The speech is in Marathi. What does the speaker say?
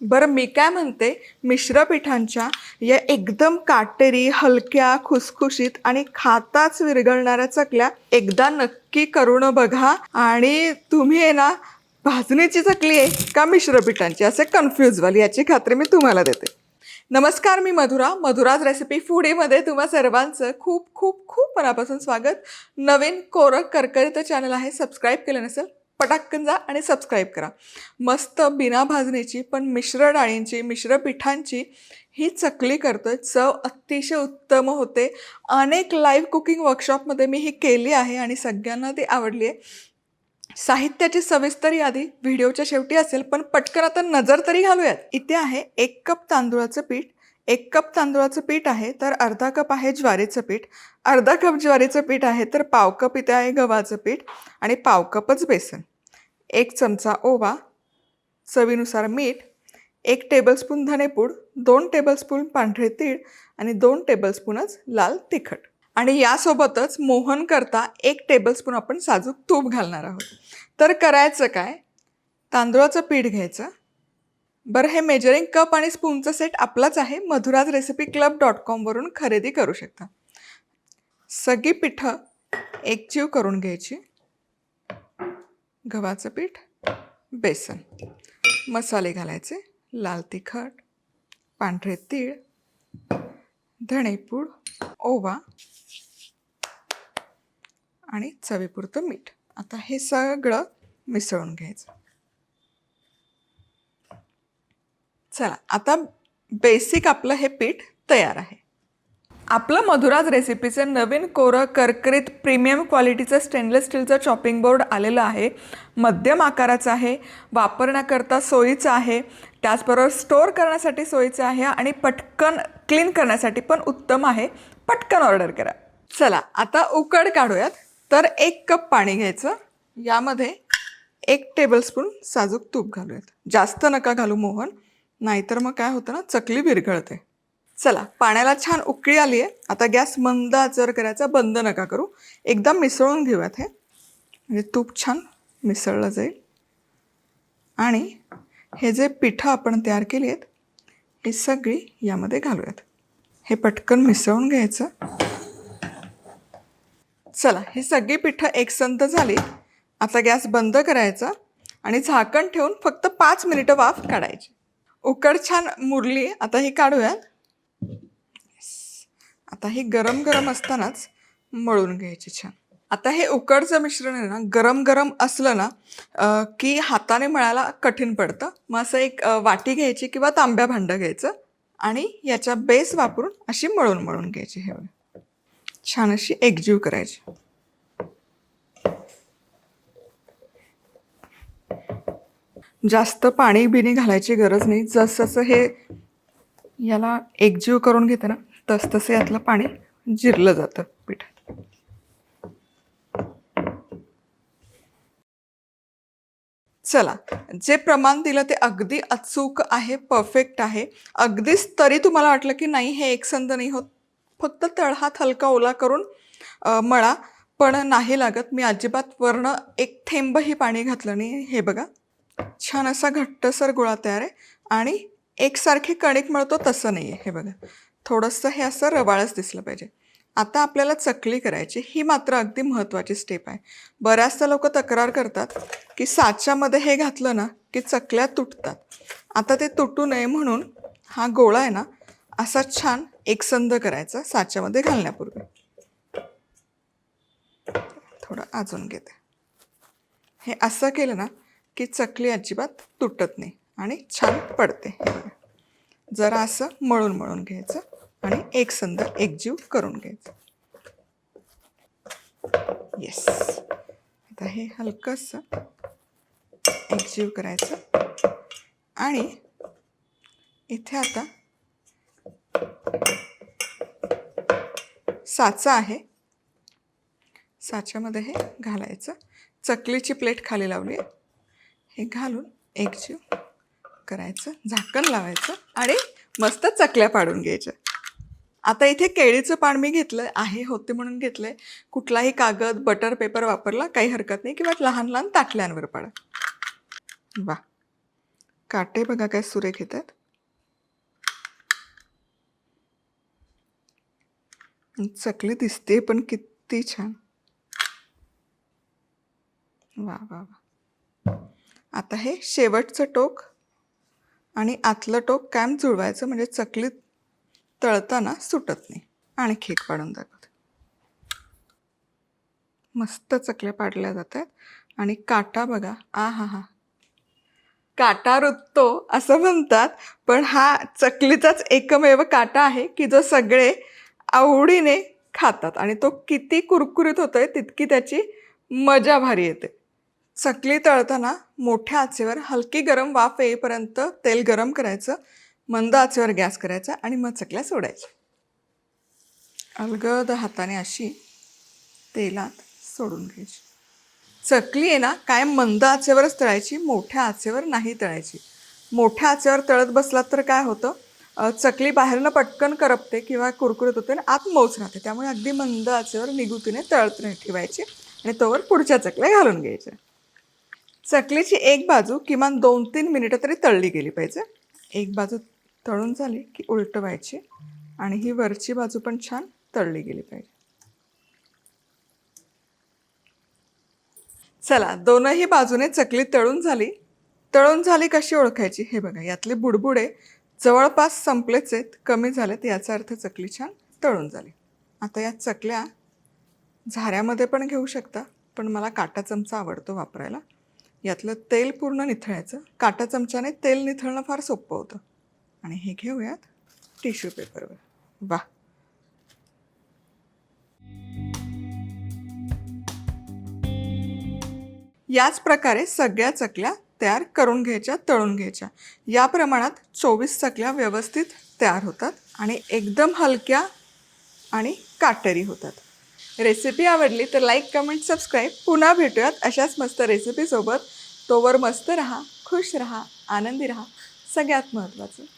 बरं मी काय म्हणते? मिश्रपिठांच्या या एकदम काटेरी हलक्या खुसखुशीत आणि खाताच विरघळणाऱ्या चकल्या एकदा नक्की करून बघा. आणि तुम्ही आहे ना भाजणीची चकली आहे का मिश्रपिठांची असे कन्फ्यूज व्हाल याची खात्री मी तुम्हाला देते. नमस्कार मी मधुरा. मधुराज रेसिपी फूडीमध्ये तुम्हा सर्वांचं खूप खूप खूप मनापासून स्वागत. नवीन कोरक करकरीत चॅनल आहे. सबस्क्राईब केलं नसेल पटाक्कन जा आणि सबस्क्राईब करा. मस्त बिना भाजणीची पण मिश्र डाळींची मिश्र पिठांची ही चकली करतोय. चव अतिशय उत्तम होते. अनेक लाईव्ह कुकिंग वर्कशॉपमध्ये मी ही केली आहे आणि सगळ्यांना ती आवडली आहे. साहित्याची सविस्तर यादी व्हिडिओच्या शेवटी असेल पण पटकन आता नजर तरी घालूयात. इथे आहे एक कप तांदूळाचं पीठ. एक कप तांदूळाचं पीठ आहे तर अर्धा कप आहे ज्वारीचं पीठ. अर्धा कप ज्वारीचं पीठ आहे तर पाव कप इथे आहे गव्हाचं पीठ आणि पाव कपच बेसन. एक चमचा ओवा चवीनुसार मीठ एक टेबलस्पून धनेपूड दोन टेबलस्पून पांढरे तीळ आणि दोन टेबलस्पूनच लाल तिखट. आणि यासोबतच मोहन करता एक टेबलस्पून आपण साजूक तूप घालणार आहोत. तर करायचं काय? तांदूळाचं पीठ घ्यायचं. बरं हे मेजरिंग कप आणि स्पूनचं सेट आपलाच आहे. मधुराज रेसिपी क्लब डॉट कॉमवरून खरेदी करू शकता. सगळी पिठं एकजीव करून घ्यायची. गव्हाचं पीठ बेसन मसाले घालायचे लाल तिखट पांढरे तीळ धणेपूड ओवा आणि चवीपुरतं मीठ. आता हे सगळं मिसळून घ्यायचं. चला आता बेसिक आपलं हे पीठ तयार आहे. आपलं मधुराज रेसिपीचं नवीन कोरं करकरीत प्रीमियम क्वालिटीचं स्टेनलेस स्टीलचं चॉपिंग बोर्ड आलेलं आहे. मध्यम आकाराचं आहे वापरण्याकरता सोयीचं आहे. त्याचबरोबर स्टोअर करण्यासाठी सोयीचं आहे आणि पटकन क्लीन करण्यासाठी पण उत्तम आहे. पटकन ऑर्डर करा. चला आता उकड काढूयात. तर एक कप पाणी घ्यायचं. यामध्ये एक टेबलस्पून साजूक तूप घालूयात. जास्त नका घालू मोहन. नाहीतर मग काय होतं ना चकली विरघळते. चला पाण्याला छान उकळी आली आहे आता गॅस मंद आचर करायचा बंद नका करू. एकदम मिसळून घेऊयात हे. म्हणजे तूप छान मिसळलं जाईल. आणि हे जे पिठं आपण तयार केली आहेत ही सगळी यामध्ये घालूयात. हे पटकन मिसळून घ्यायचं. चला ही सगळी पिठं एकसंत झाली. आता गॅस बंद करायचा आणि झाकण ठेवून फक्त पाच मिनिटं वाफ काढायची. उकड छान मुरली आता ही काढूयात. आता हे गरम गरम असतानाच मळून घ्यायची छान. आता हे उकडचं मिश्रण आहे ना गरम गरम असलं ना की हाताने मळायला कठीण पडतं. मग असं एक वाटी घ्यायची किंवा तांब्या भांडं घ्यायचं आणि याच्या बेस वापरून अशी मळून मळून घ्यायची हे छान अशी एकजीव करायची. जास्त पाणी बिणी घालायची गरज नाही. जसं जसं हे याला एकजीव करून घेते ना तसतसे यातलं पाणी जिरलं जातं पिठात. चला जे प्रमाण दिलं ते अगदी अचूक आहे परफेक्ट आहे. अगदीच तरी तुम्हाला वाटलं की नाही हे एकसंध नाही होत. फक्त तळहात हलका ओला करून मळा पण नाही लागत. मी अजिबात वरणं एक थेंबही पाणी घातलं नाही. हे बघा छान असा घट्टसर गोळा तयार आहे आणि एकसारखी कणिक मळतो तसं नाही आहे हे बघा थोडंसं हे असं रवाळच दिसलं पाहिजे. आता आपल्याला चकली करायची ही मात्र अगदी महत्त्वाची स्टेप आहे. बऱ्याचदा लोक तक्रार करतात की साच्यामध्ये हे घातलं ना की चकल्या तुटतात. आता ते तुटू नये म्हणून हा गोळा आहे ना असा छान एकसंध करायचा साच्यामध्ये घालण्यापूर्वी. थोडं अजून घेते. हे असं केलं ना की चकली अजिबात तुटत नाही आणि छान पडते. जरा असं मळून मळून घ्यायचं. आणि एकसंध एकजीव करून घ्यायचं. येस आता हे हलकंसं एकजीव करायचं. आणि इथे आता साचा आहे. साच्यामध्ये हे घालायचं. चकलीची प्लेट खाली लावली आहे. हे घालून एकजीव करायचं. झाकण लावायचं आणि मस्त चकल्या पाडून घ्यायच्या. आता इथे केळीचं पान मी घेतलं आहे होते म्हणून घेतलं आहे कुठलाही कागद बटर पेपर वापरला काही हरकत नाही. किंवा लहान लहान ताटल्यांवर पाडा. वा. काटे बघा काय सुरेख येतात. चकली दिसते पण किती छान. वा वा वा. आता हे शेवटचं टोक आणि आतलं टोक कायम जुळवायचं म्हणजे चकलीत तळताना सुटत नाही. आणखी एक पाडून दाखवते मस्त चकल्या पाडल्या जातात. आणि काटा बघा. आ हा हा. काटा रुततो असं म्हणतात. पण हा चकलीचाच एकमेव काटा आहे की जो सगळे आवडीने खातात. आणि तो किती कुरकुरीत होतोय तितकी त्याची मजा भारी येते. चकली तळताना मोठ्या आचेवर हलकी गरम वाफ येईपर्यंत तेल गरम करायचं. मंद आचेवर गॅस करायचा आणि मग चकल्या सोडायच्या. अलगद हाताने अशी तेलात सोडून घ्यायची. चकली आहे ना काय मंद आचेवरच तळायची मोठ्या आचेवर नाही तळायची. मोठ्या आचेवर तळत बसलात तर काय होतं? चकली बाहेरनं पटकन करपते किंवा कुरकुरीत होते आणि आत मऊच राहते. त्यामुळे अगदी मंद आचेवर निगुतीने तळत नाही ठेवायची आणि तोवर पुढच्या चकल्या घालून घ्यायच्या. चकलीची एक बाजू किमान दोन तीन मिनिटं तरी तळली गेली पाहिजे. एक बाजू तळून झाली की उलटवायची आणि ही वरची बाजू पण छान तळली गेली पाहिजे. चला दोनही बाजूने चकली तळून झाली. तळून झाली कशी ओळखायची? हे बघा यातले बुडबुडे जवळपास संपलेच आहेत कमी झालेत याचा अर्थ चकली छान तळून झाली. आता या चकल्या झाऱ्यामध्ये पण घेऊ शकता पण मला काटा चमचा आवडतो वापरायला. यातलं तेल पूर्ण निथळायचं. काटा चमच्याने तेल निथळणं फार सोपं होतं. आणि हे घेऊयात टिश्यू पेपरवर. वा याच प्रकारे सगळ्या चकल्या तयार करून घ्यायच्या तळून घ्यायच्या. या प्रमाणात चोवीस चकल्या व्यवस्थित तयार होतात आणि एकदम हलक्या आणि काटेरी होतात. रेसिपी आवडली तर लाईक कमेंट सबस्क्राईब. पुन्हा भेटूयात अशाच मस्त रेसिपीसोबत तोवर मस्त रहा खुश रहा आनंदी रहा. सगळ्यात महत्त्वाचं.